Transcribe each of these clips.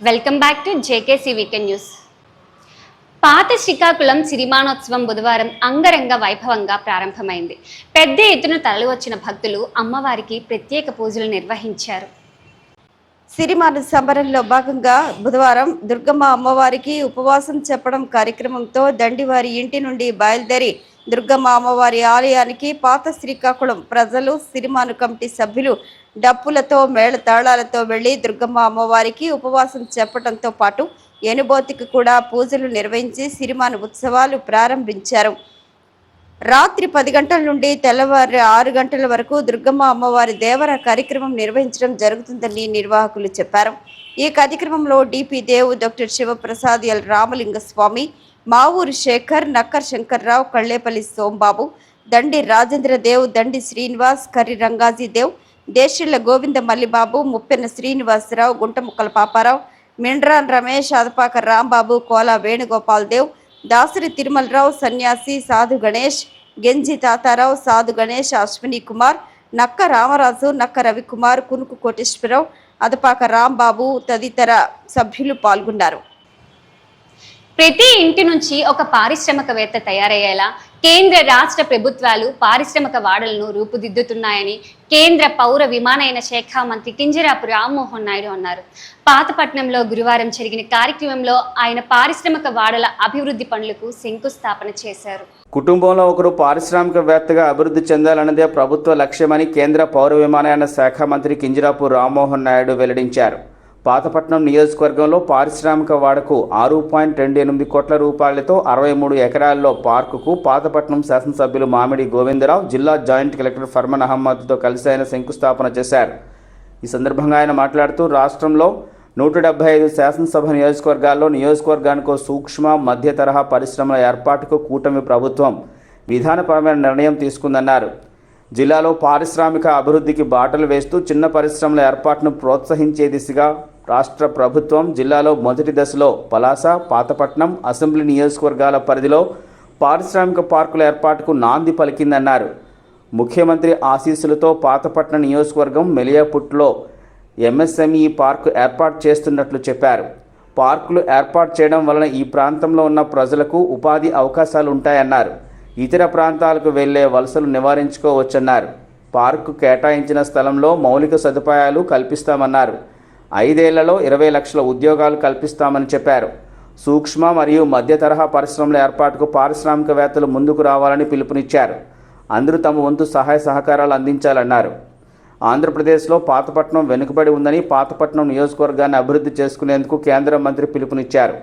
Welcome back to JKC weekend news పాత శ్రీకాకుళం సిరిమానోత్సవం బుధవారం అంగరంగ వైభవంగా ప్రారంభమైంది. పెద్ద ఎత్తున తరలివచ్చిన భక్తులు అమ్మవారికి ప్రత్యేక పూజలు నిర్వహించారు. సిరిమాన సంబరంలో భాగంగా బుధవారం దుర్గమ్మ అమ్మవారికి ఉపవాసం చెప్పడం కార్యక్రమంతో దండివారి ఇంటి నుండి బయలుదేరి దుర్గమ్మ అమ్మవారి ఆలయానికి పాత శ్రీకాకుళం ప్రజలు సిరిమాను కమిటీ సభ్యులు డప్పులతో మేళతాళాలతో వెళ్ళి దుర్గమ్మ అమ్మవారికి ఉపవాసం చెప్పడంతో పాటు ఎనుబోతికి కూడా పూజలు నిర్వహించి సిరిమాను ఉత్సవాలు ప్రారంభించారు. రాత్రి పది గంటల నుండి తెల్లవారు ఆరు గంటల వరకు దుర్గమ్మ అమ్మవారి దేవర కార్యక్రమం నిర్వహించడం జరుగుతుందని నిర్వాహకులు చెప్పారు. ఈ కార్యక్రమంలో DP Devu doctor Sivaprasad L Ramalingaswamy Mavuru Sekhar Nakkar Shankarrao Kallepalli Sombabu Dandi Rajendra Dev Dandi Srinivas Karri Rangajidev Dev Govinda Mallibabu Muppena Srinivasarao Guntamukkala Paparao Mindran Ramesh Adapaka Rambabu Kola Venugopal Dev Dasari Tirumalarao Sanyasi Sadhu Ganesh గెంజి తాతారావు సాధు గణేష్ అశ్విని కుమార్ నక్క రామరాజు నక్క రవికుమార్ కునుకు కోటేశ్వరరావు అదపాక రాంబాబు తదితర సభ్యులు పాల్గొన్నారు. ప్రతి ఇంటి నుంచి ఒక పారిశ్రామికవేత్త తయారయ్యేలా కేంద్ర రాష్ట్ర ప్రభుత్వాలు పారిశ్రామిక వాడలను రూపుదిద్దుతున్నాయని కేంద్ర పౌర విమానయాన శాఖ మంత్రి కింజరాపు రామ్మోహన్ నాయుడు అన్నారు. పాతపట్నంలో గురువారం జరిగిన కార్యక్రమంలో ఆయన పారిశ్రామిక వాడల అభివృద్ధి పనులకు శంకుస్థాపన చేశారు. కుటుంబంలో ఒకరు పారిశ్రామికవేత్తగా అభివృద్ధి చెందాలన్నదే ప్రభుత్వ లక్ష్యమని కేంద్ర పౌర విమానయాన శాఖ మంత్రి కింజరాపు రామ్మోహన్ నాయుడు వెల్లడించారు. పాతపట్నం నియోజకవర్గంలో పారిశ్రామిక వాడకు ఆరు పాయింట్ రెండు ఎనిమిది కోట్ల రూపాయలతో అరవై మూడు ఎకరాల్లో పార్కుకు పాతపట్నం శాసనసభ్యులు మామిడి గోవిందరావు జిల్లా జాయింట్ కలెక్టర్ ఫర్మన్ అహ్మద్తో కలిసి ఆయన శంకుస్థాపన చేశారు. ఈ సందర్భంగా ఆయన మాట్లాడుతూ రాష్ట్రంలో నూట డెబ్బై ఐదు శాసనసభ నియోజకవర్గాల్లో నియోజకవర్గానికి సూక్ష్మ మధ్య తరహా పరిశ్రమల ఏర్పాటుకు కూటమి ప్రభుత్వం విధానపరమైన నిర్ణయం తీసుకుందన్నారు. జిల్లాలో పారిశ్రామిక అభివృద్ధికి బాటలు వేస్తూ చిన్న పరిశ్రమల ఏర్పాటును ప్రోత్సహించే దిశగా రాష్ట్ర ప్రభుత్వం జిల్లాలో మొదటి దశలో పలాస పాతపట్నం అసెంబ్లీ నియోజకవర్గాల పరిధిలో పారిశ్రామిక పార్కుల ఏర్పాటుకు నాంది పలికిందన్నారు. ముఖ్యమంత్రి ఆశీస్సులతో పాతపట్నం నియోజకవర్గం మెలియాపుట్లో ఎంఎస్ఎంఈ పార్కు ఏర్పాటు చేస్తున్నట్లు చెప్పారు. పార్కులు ఏర్పాటు చేయడం వలన ఈ ప్రాంతంలో ఉన్న ప్రజలకు ఉపాధి అవకాశాలు ఉంటాయన్నారు ఇతర ప్రాంతాలకు వెళ్ళే వలసలు నివారించుకోవచ్చన్నారు. పార్కు కేటాయించిన స్థలంలో మౌలిక సదుపాయాలు కల్పిస్తామన్నారు. ఐదేళ్ళలో ఇరవై లక్షల ఉద్యోగాలు కల్పిస్తామని చెప్పారు. సూక్ష్మ మరియు మధ్య తరహా పరిశ్రమల ఏర్పాటుకు పారిశ్రామికవేత్తలు ముందుకు రావాలని పిలుపునిచ్చారు. అందరూ తమ వంతు సహాయ సహకారాలు అందించాలన్నారు. ఆంధ్రప్రదేశ్లో పాతపట్నం వెనుకబడి ఉందని పాతపట్నం నియోజకవర్గాన్ని అభివృద్ధి చేసుకునేందుకు కేంద్ర మంత్రి పిలుపునిచ్చారు.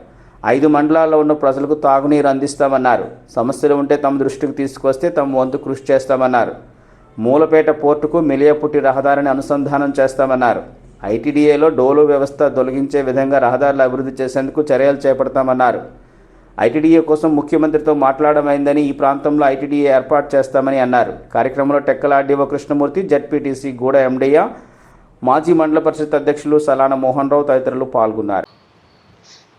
ఐదు మండలాల్లో ఉన్న ప్రజలకు తాగునీరు అందిస్తామన్నారు. సమస్యలు ఉంటే తమ దృష్టికి తీసుకొస్తే తమ వంతు కృషి చేస్తామన్నారు. మూలపేట పోర్టుకు మిలియపుట్టి రహదారిని అనుసంధానం చేస్తామన్నారు. ఐటీడీఏలో డోలు వ్యవస్థ తొలగించే విధంగా రహదారులు అభివృద్ధి చేసేందుకు చర్యలు చేపడతామన్నారు. ఐటీడీఏ కోసం ముఖ్యమంత్రితో మాట్లాడమైందని ఈ ప్రాంతంలో ఐటీడీఏ ఏర్పాటు చేస్తామని అన్నారు. కార్యక్రమంలో టెక్కల ఆర్డీఓ కృష్ణమూర్తి జడ్పీటీసీ గూడ ఎండయ్య మాజీ మండల పరిషత్ అధ్యక్షులు సలాన మోహన్ రావు తదితరులు పాల్గొన్నారు.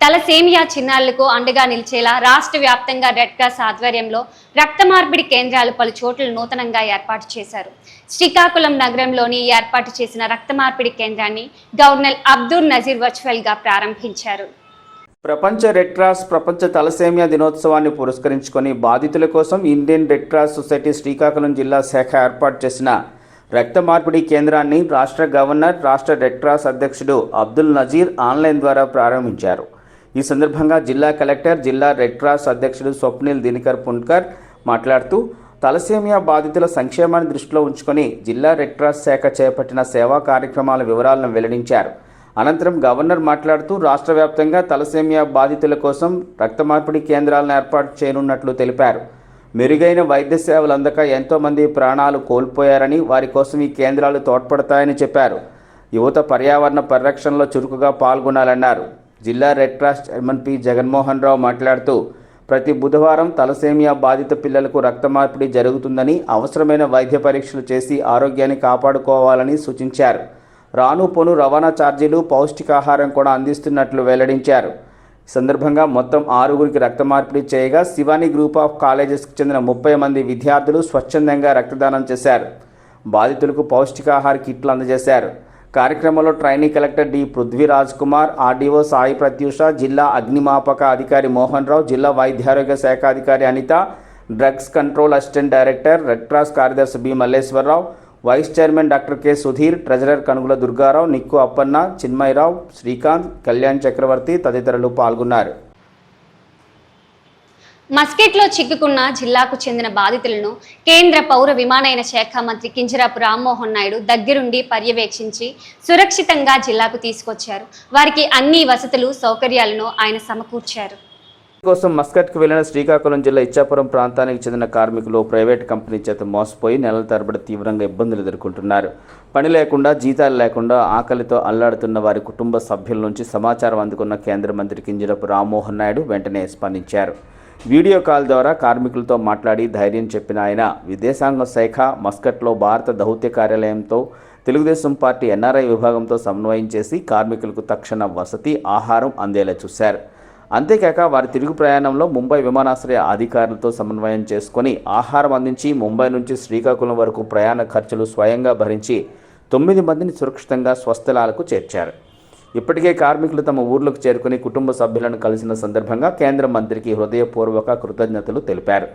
తలసేమియా చిన్నారులకు అండగా నిలిచేలా రాష్ట్ర వ్యాప్తంగా రెడ్ క్రాస్ ఆధ్వర్యంలో రక్త మార్పిడి కేంద్రాలు పలు చోట్ల నూతనంగా ఏర్పాటు చేశారు. శ్రీకాకుళం నగరంలోని ఏర్పాటు చేసిన రక్త మార్పిడి కేంద్రాన్ని గవర్నర్ అబ్దుల్ నజీర్ వర్చువల్గా ప్రారంభించారు. ప్రపంచ రెడ్ క్రాస్ ప్రపంచ తలసేమియా దినోత్సవాన్ని పురస్కరించుకొని బాధితుల కోసం Indian red cross society Srikakulam జిల్లా శాఖ ఏర్పాటు చేసిన రక్త మార్పిడి కేంద్రాన్ని రాష్ట్ర గవర్నర్ రాష్ట్ర రెడ్ క్రాస్ అధ్యక్షుడు అబ్దుల్ నజీర్ ఆన్లైన్ ద్వారా ప్రారంభించారు. ఈ సందర్భంగా జిల్లా కలెక్టర్ జిల్లా రెడ్ క్రాస్ అధ్యక్షుడు స్వప్నిల్ దినకర్ పున్కర్ మాట్లాడుతూ తలసేమియా బాధితుల సంక్షేమాన్ని దృష్టిలో ఉంచుకొని జిల్లా రెడ్ క్రాస్ శాఖ చేపట్టిన సేవా కార్యక్రమాల వివరాలను వెల్లడించారు. అనంతరం గవర్నర్ మాట్లాడుతూ రాష్ట్ర వ్యాప్తంగా తలసేమియా బాధితుల కోసం రక్త మార్పిడి కేంద్రాలను ఏర్పాటు చేయనున్నట్లు తెలిపారు. మెరుగైన వైద్య సేవలు అందక ఎంతోమంది ప్రాణాలు కోల్పోయారని వారి కోసం ఈ కేంద్రాలు తోడ్పడతాయని చెప్పారు. యువత పర్యావరణ పరిరక్షణలో చురుకుగా పాల్గొనాలన్నారు. జిల్లా red cross chairman P. Jaganmohan Rao మాట్లాడుతూ ప్రతి బుధవారం తలసేమియా బాధిత పిల్లలకు రక్త మార్పిడి జరుగుతుందని అవసరమైన వైద్య పరీక్షలు చేసి ఆరోగ్యాన్ని కాపాడుకోవాలని సూచించారు. రాను పొను రవాణా ఛార్జీలు పౌష్టికాహారం కూడా అందిస్తున్నట్లు వెల్లడించారు. సందర్భంగా మొత్తం ఆరుగురికి రక్త మార్పిడి చేయగా శివాని గ్రూప్ ఆఫ్ కాలేజెస్కి చెందిన ముప్పై మంది విద్యార్థులు స్వచ్ఛందంగా రక్తదానం చేశారు. బాధితులకు పౌష్టికాహార కిట్లు అందజేశారు. కార్యక్రమంలో trainee collector D Prithviraj Kumar RDO Sai Pratyusha జిల్లా అగ్నిమాపక అధికారి మోహన్ రావు జిల్లా వైద్యారోగ్య శాఖ అధికారి Anitha drugs control assistant director red cross కార్యదర్శి B Malleswararao vice chairman doctor K Sudheer treasurer Kanugula Durgarao Nikku Appanna Chinmayarao Srikanth Kalyan Chakravarthy తదితరులు పాల్గొన్నారు. మస్కెట్లో చిక్కుకున్న జిల్లాకు చెందిన బాధితులను కేంద్ర పౌర విమానయాన శాఖ మంత్రి కింజరాపు రామ్మోహన్ నాయుడు దగ్గరుండి పర్యవేక్షించి సురక్షితంగా జిల్లాకు తీసుకొచ్చారు. వారికి అన్ని వసతులు సౌకర్యాలను ఆయన సమకూర్చారు. కోసం మస్కట్కు వెళ్ళిన శ్రీకాకుళం జిల్లా ఇచ్చాపురం ప్రాంతానికి చెందిన కార్మికులు ప్రైవేట్ కంపెనీ చేత మోసపోయి నెలల తరబడి తీవ్రంగా ఇబ్బందులు ఎదుర్కొంటున్నారు. పని లేకుండా జీతాలు లేకుండా ఆకలితో అల్లాడుతున్న వారి కుటుంబ సభ్యుల నుంచి సమాచారం అందుకున్న కేంద్ర మంత్రి కింజరపు రామ్మోహన్ నాయుడు వెంటనే స్పందించారు. వీడియో కాల్ ద్వారా కార్మికులతో మాట్లాడి ధైర్యం చెప్పిన ఆయన విదేశాంగ శాఖ మస్కట్లో భారత దౌత్య కార్యాలయంతో తెలుగుదేశం పార్టీ ఎన్ఆర్ఐ విభాగంతో సమన్వయం చేసి కార్మికులకు తక్షణ వసతి ఆహారం అందేలా చూశారు. అంతేకాక వారి తిరుగు ప్రయాణంలో ముంబై విమానాశ్రయ అధికారులతో సమన్వయం చేసుకొని ఆహారం అందించి ముంబై నుంచి శ్రీకాకుళం వరకు ప్రయాణ ఖర్చులు స్వయంగా భరించి తొమ్మిది మందిని సురక్షితంగా స్వస్థలాలకు చేర్చారు. ఇప్పటికే కార్మికులు తమ ఊర్లకు చేరుకుని కుటుంబ సభ్యులను కలిసిన సందర్భంగా కేంద్ర మంత్రికి హృదయపూర్వక కృతజ్ఞతలు తెలిపారు.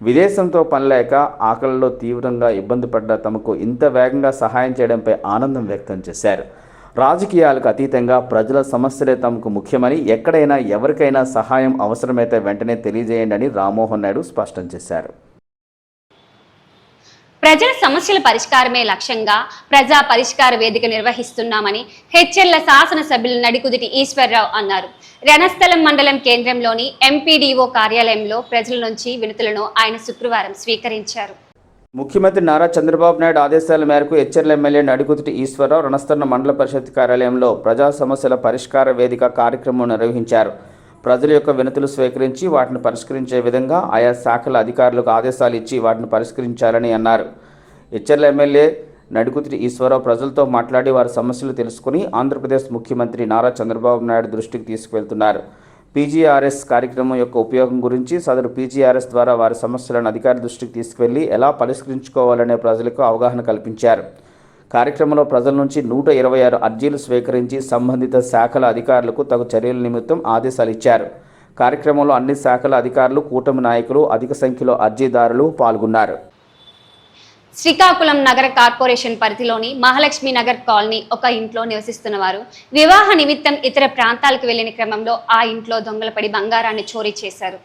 విదేశంతో పనిలేక ఆకలిలో తీవ్రంగా ఇబ్బంది పడ్డ తమకు ఇంత వేగంగా సహాయం చేయడంపై ఆనందం వ్యక్తం చేశారు. రాజకీయాలకు అతీతంగా ప్రజల సమస్యలే తమకు ముఖ్యమని ఎక్కడైనా ఎవరికైనా సహాయం అవసరమైతే వెంటనే తెలియజేయండి అని రామ్మోహన్ నాయుడు స్పష్టం చేశారు. ప్రజల సమస్యల పరిష్కారమే లక్ష్యంగా ప్రజా పరిష్కార వేదిక నిర్వహిస్తున్నామని హెచ్ఎల్ల శాసనసభ్యులు నడికుదిటి ఈశ్వర్రావు అన్నారు. రణస్థలం మండలం కేంద్రంలోని ఎంపీడీఓ కార్యాలయంలో ప్రజల నుంచి వినతులను ఆయన శుక్రవారం స్వీకరించారు. ముఖ్యమంత్రి నారా చంద్రబాబు నాయుడు ఆదేశాల మేరకు హెచ్ఎల్ ఎమ్మెల్యే నడికుతుటి ఈశ్వరరావు రణస్థన్న మండల పరిషత్ కార్యాలయంలో ప్రజా సమస్యల పరిష్కార వేదిక కార్యక్రమం నిర్వహించారు. ప్రజల యొక్క వినతులు స్వీకరించి వాటిని పరిష్కరించే విధంగా ఆయా శాఖల అధికారులకు ఆదేశాలు ఇచ్చి వాటిని పరిష్కరించాలని అన్నారు. హెచ్చర్ల ఎమ్మెల్యే నడుకుతిరి ఈశ్వరరావు ప్రజలతో మాట్లాడి వారి సమస్యలు తెలుసుకుని ఆంధ్రప్రదేశ్ ముఖ్యమంత్రి నారా చంద్రబాబు నాయుడు దృష్టికి తీసుకువెళ్తున్నారు. పీజీఆర్ఎస్ కార్యక్రమం యొక్క ఉపయోగం గురించి సదరు పీజీఆర్ఎస్ ద్వారా వారి సమస్యలను అధికారి దృష్టికి తీసుకువెళ్ళి ఎలా పరిష్కరించుకోవాలనే ప్రజలకు అవగాహన కల్పించారు. కార్యక్రమంలో ప్రజల నుంచి నూట ఇరవై ఆరు అర్జీలు స్వీకరించి సంబంధిత శాఖల అధికారులకు తగు చర్యల నిమిత్తం ఆదేశాలు ఇచ్చారు. కార్యక్రమంలో అన్ని శాఖల అధికారులు కూటమి నాయకులు అధిక సంఖ్యలో అర్జీదారులు పాల్గొన్నారు. శ్రీకాకుళం నగర కార్పొరేషన్ పరిధిలోని మహాలక్ష్మి నగర్ కాలనీ ఒక ఇంట్లో నివసిస్తున్న వారు వివాహ నిమిత్తం ఇతర ప్రాంతాలకు వెళ్ళిన క్రమంలో ఆ ఇంట్లో దొంగలపడి బంగారాన్ని చోరీ చేశారు.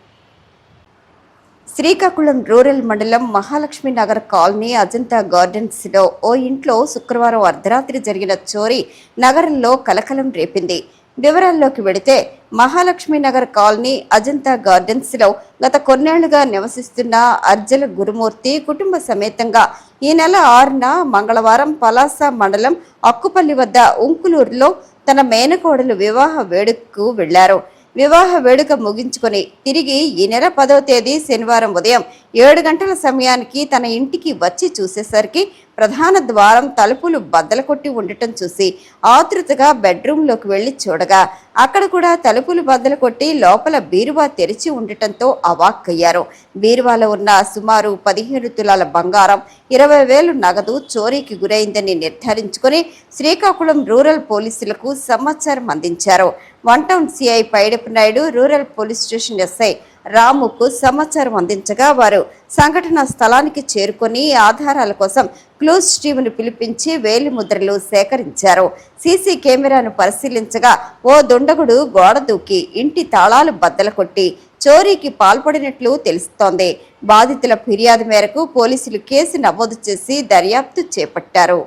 శ్రీకాకుళం రూరల్ మండలం మహాలక్ష్మి నగర్ కాలనీ అజంతా గార్డెన్స్లో ఓ ఇంట్లో శుక్రవారం అర్ధరాత్రి జరిగిన చోరీ నగరంలో కలకలం రేపింది. వివరాల్లోకి వెడితే మహాలక్ష్మి నగర్ కాలనీ అజంతా గార్డెన్స్లో గత కొన్నేళ్ళుగా నివసిస్తున్న అర్జల గురుమూర్తి కుటుంబ సమేతంగా ఈ నెల ఆరున మంగళవారం పలాస మండలం అక్కుపల్లి వద్ద ఉంకులూరులో తన మేనకోడలు వివాహ వేడుకకు వెళ్ళారు. వివాహ వేడుక ముగించుకొని తిరిగి ఈ నెల పదవ తేదీ శనివారం ఉదయం ఏడు గంటల సమయానికి తన ఇంటికి వచ్చి చూసేసరికి ప్రధాన ద్వారం తలుపులు బద్దలు కొట్టి ఉండటం చూసి ఆతృతగా బెడ్రూమ్లోకి వెళ్ళి చూడగా అక్కడ కూడా తలుపులు బద్దలు కొట్టి లోపల బీరువా తెరిచి ఉండటంతో అవాక్కయ్యారు. బీరువాలో ఉన్న సుమారు పదిహేను తులాల బంగారం ఇరవై వేలు నగదు చోరీకి గురైందని నిర్ధారించుకొని శ్రీకాకుళం రూరల్ పోలీసులకు సమాచారం అందించారు. One town CI Paidapu Naidu rural police station SI రాముకు సమాచారం అందించగా వారు సంఘటన స్థలానికి చేరుకొని ఆధారాల కోసం క్లూజ్ టీమును పిలిపించి వేలి ముద్రలు సేకరించారు. సీసీ కెమెరాను పరిశీలించగా ఓ దుండగుడు గోడ దూకి ఇంటి తాళాలు బద్దలు కొట్టి చోరీకి పాల్పడినట్లు తెలుస్తోంది. బాధితుల ఫిర్యాదు మేరకు పోలీసులు కేసు నమోదు చేసి దర్యాప్తు చేపట్టారు.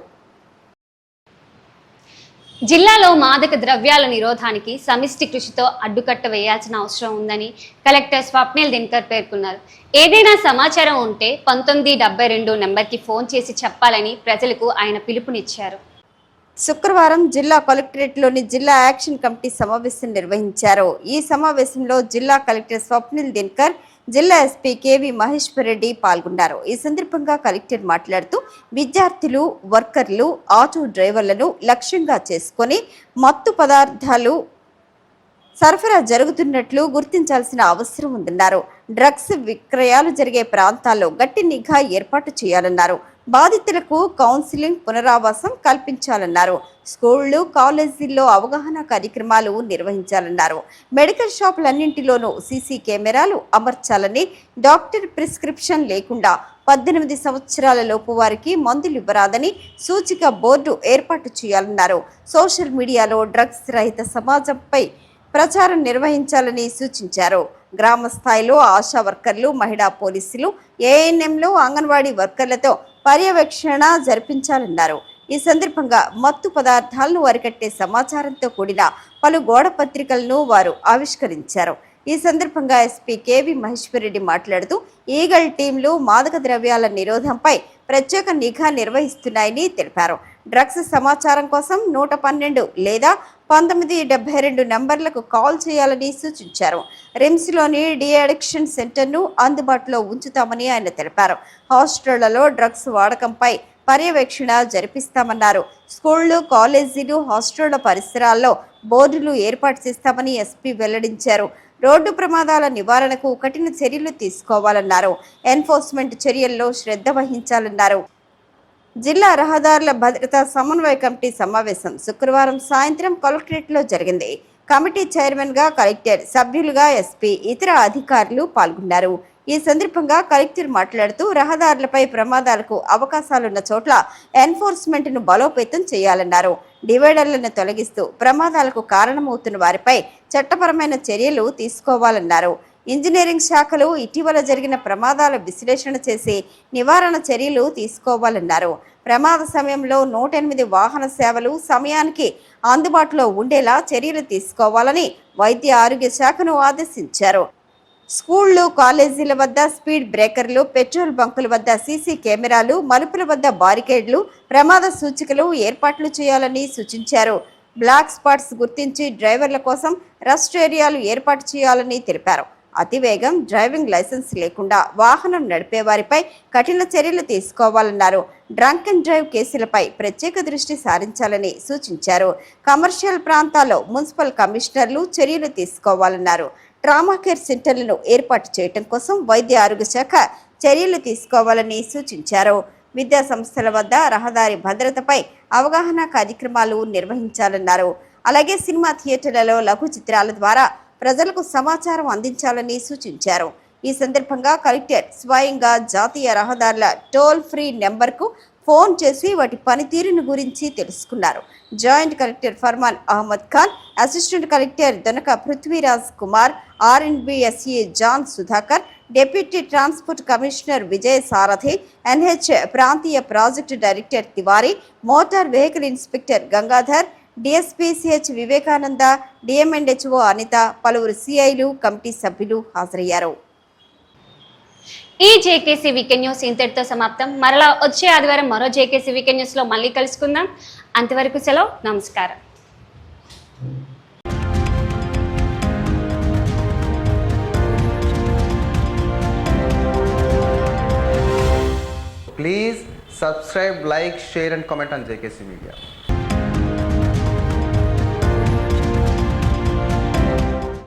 జిల్లాలో మాదక ద్రవ్యాల నిరోధానికి సమిష్టి కృషితో అడ్డుకట్ట వేయాల్సిన అవసరం ఉందని కలెక్టర్ స్వప్నిల్ దినకర్ పేర్కొన్నారు. ఏదైనా సమాచారం ఉంటే పంతొమ్మిది డెబ్బై రెండు నెంబర్కి ఫోన్ చేసి చెప్పాలని ప్రజలకు ఆయన పిలుపునిచ్చారు. శుక్రవారం జిల్లా కలెక్టరేట్లోని జిల్లా యాక్షన్ కమిటీ సమావేశం నిర్వహించారు. ఈ సమావేశంలో జిల్లా కలెక్టర్ స్వప్నిల్ దినకర్ జిల్లా ఎస్పీ కేవి మహేశ్వర్ రెడ్డి పాల్గొన్నారు. ఈ సందర్భంగా కలెక్టర్ మాట్లాడుతూ విద్యార్థులు వర్కర్లు ఆటో డ్రైవర్లను లక్ష్యంగా చేసుకొని మత్తు పదార్థాలు సరఫరా జరుగుతున్నట్లు గుర్తించాల్సిన అవసరం ఉందన్నారు. డ్రగ్స్ విక్రయాలు జరిగే ప్రాంతాల్లో గట్టి నిఘా ఏర్పాటు చేయాలన్నారు. బాధితులకు కౌన్సిలింగ్ పునరావాసం కల్పించాలన్నారు. స్కూళ్ళు కాలేజీల్లో అవగాహన కార్యక్రమాలు నిర్వహించాలన్నారు. మెడికల్ షాపులన్నింటిలోనూ సీసీ కెమెరాలు అమర్చాలని డాక్టర్ ప్రిస్క్రిప్షన్ లేకుండా పద్దెనిమిది సంవత్సరాల లోపు వారికి మందులు ఇవ్వరాదని సూచిక బోర్డు ఏర్పాటు చేయాలన్నారు. సోషల్ మీడియాలో డ్రగ్స్ రహిత సమాజంపై ప్రచారం నిర్వహించాలని సూచించారు. గ్రామ స్థాయిలో ఆశా వర్కర్లు మహిళా పోలీసులు ఏఎన్ఎంలు అంగన్వాడీ వర్కర్లతో పర్యవేక్షణ జరిపించాలన్నారు. ఈ సందర్భంగా మత్తు పదార్థాలను అరికట్టే సమాచారంతో కూడిన పలు గోడ పత్రికలను వారు ఆవిష్కరించారు. ఈ సందర్భంగా ఎస్పీ కేవి మహేశ్వరరెడ్డి మాట్లాడుతూ ఈగల్ టీంలు మాదక ద్రవ్యాల నిరోధంపై ప్రత్యేక నిఘా నిర్వహిస్తున్నాయని తెలిపారు. డ్రగ్స్ సమాచారం కోసం నూట పన్నెండు లేదా పంతొమ్మిది డెబ్బై రెండు నంబర్లకు కాల్ చేయాలని సూచించారు. రిమ్స్లోని డిఅడిక్షన్ సెంటర్ను అందుబాటులో ఉంచుతామని ఆయన తెలిపారు. హాస్టళ్ళలో డ్రగ్స్ వాడకంపై పర్యవేక్షణ జరిపిస్తామన్నారు. స్కూళ్ళు కాలేజీలు హాస్టళ్ళ పరిసరాల్లో బోర్డులు ఏర్పాటు చేస్తామని ఎస్పీ వెల్లడించారు. రోడ్డు ప్రమాదాల నివారణకు కఠిన చర్యలు తీసుకోవాలన్నారు. ఎన్ఫోర్స్మెంట్ చర్యల్లో శ్రద్ధ వహించాలన్నారు. జిల్లా రహదారుల భద్రతా సమన్వయ కమిటీ సమావేశం శుక్రవారం సాయంత్రం కలెక్టరేట్లో జరిగింది. కమిటీ చైర్మన్గా కలెక్టర్ సభ్యులుగా ఎస్పీ ఇతర అధికారులు పాల్గొన్నారు. ఈ సందర్భంగా కలెక్టర్ మాట్లాడుతూ రహదారులపై ప్రమాదాలకు అవకాశాలున్న చోట్ల ఎన్ఫోర్స్మెంట్ను బలోపేతం చేయాలన్నారు. డివైడర్లను తొలగిస్తూ ప్రమాదాలకు కారణమవుతున్న వారిపై చట్టపరమైన చర్యలు తీసుకోవాలన్నారు. ఇంజనీరింగ్ శాఖలు ఇటీవల జరిగిన ప్రమాదాల విశ్లేషణ చేసి నివారణ చర్యలు తీసుకోవాలన్నారు. ప్రమాద సమయంలో నూట ఎనిమిది వాహన సేవలు సమయానికి అందుబాటులో ఉండేలా చర్యలు తీసుకోవాలని వైద్య ఆరోగ్య శాఖను ఆదేశించారు. స్కూళ్ళు కాలేజీల వద్ద స్పీడ్ బ్రేకర్లు పెట్రోల్ బంకుల వద్ద సీసీ కెమెరాలు మలుపుల వద్ద బారికేడ్లు ప్రమాద సూచికలు ఏర్పాట్లు చేయాలని సూచించారు. బ్లాక్ స్పాట్స్ గుర్తించి డ్రైవర్ల కోసం రెస్ట్ ఏరియాలు ఏర్పాటు చేయాలని తెలిపారు. అతివేగం డ్రైవింగ్ లైసెన్స్ లేకుండా వాహనం నడిపే వారిపై కఠిన చర్యలు తీసుకోవాలన్నారు. డ్రంక్ అండ్ డ్రైవ్ కేసులపై ప్రత్యేక దృష్టి సారించాలని సూచించారు. కమర్షియల్ ప్రాంతాల్లో మున్సిపల్ కమిషనర్లు చర్యలు తీసుకోవాలన్నారు. ట్రామా కేర్ సెంటర్లను ఏర్పాటు చేయడం కోసం వైద్య ఆరోగ్య శాఖ చర్యలు తీసుకోవాలని సూచించారు. విద్యా సంస్థల వద్ద రహదారి భద్రతపై అవగాహన కార్యక్రమాలు నిర్వహించాలన్నారు. అలాగే సినిమా థియేటర్లలో లఘు చిత్రాల ద్వారా ప్రజలకు సమాచారం అందించాలని సూచించారు. ఈ సందర్భంగా కలెక్టర్ స్వయంగా జాతీయ రహదారుల టోల్ ఫ్రీ నెంబర్కు ఫోన్ చేసి వాటి పనితీరును గురించి తెలుసుకున్నారు. Joint collector Farman Ahmed Khan assistant collector Donaka Prithviraj Kumar RNBSE John Sudhakar deputy transport commissioner Vijay Sarathi NH ప్రాంతీయ project director Tiwari motor vehicle inspector Gangadhar DSP CH Vivekananda DM and HO Anitha పలువురు సిఐలు committee సభ్యులు హాజరయ్యారు. ఈ JKC weekend news ఇంతటితో సమాప్తం. మరలా వచ్చే ఆదివారం మరో జేకేసీ వీకెండ్ న్యూస్లో మళ్ళీ కలుసుకుందాం. అంతవరకు సెలవు. నమస్కారం. Please subscribe, like, share, and comment on JKC Media.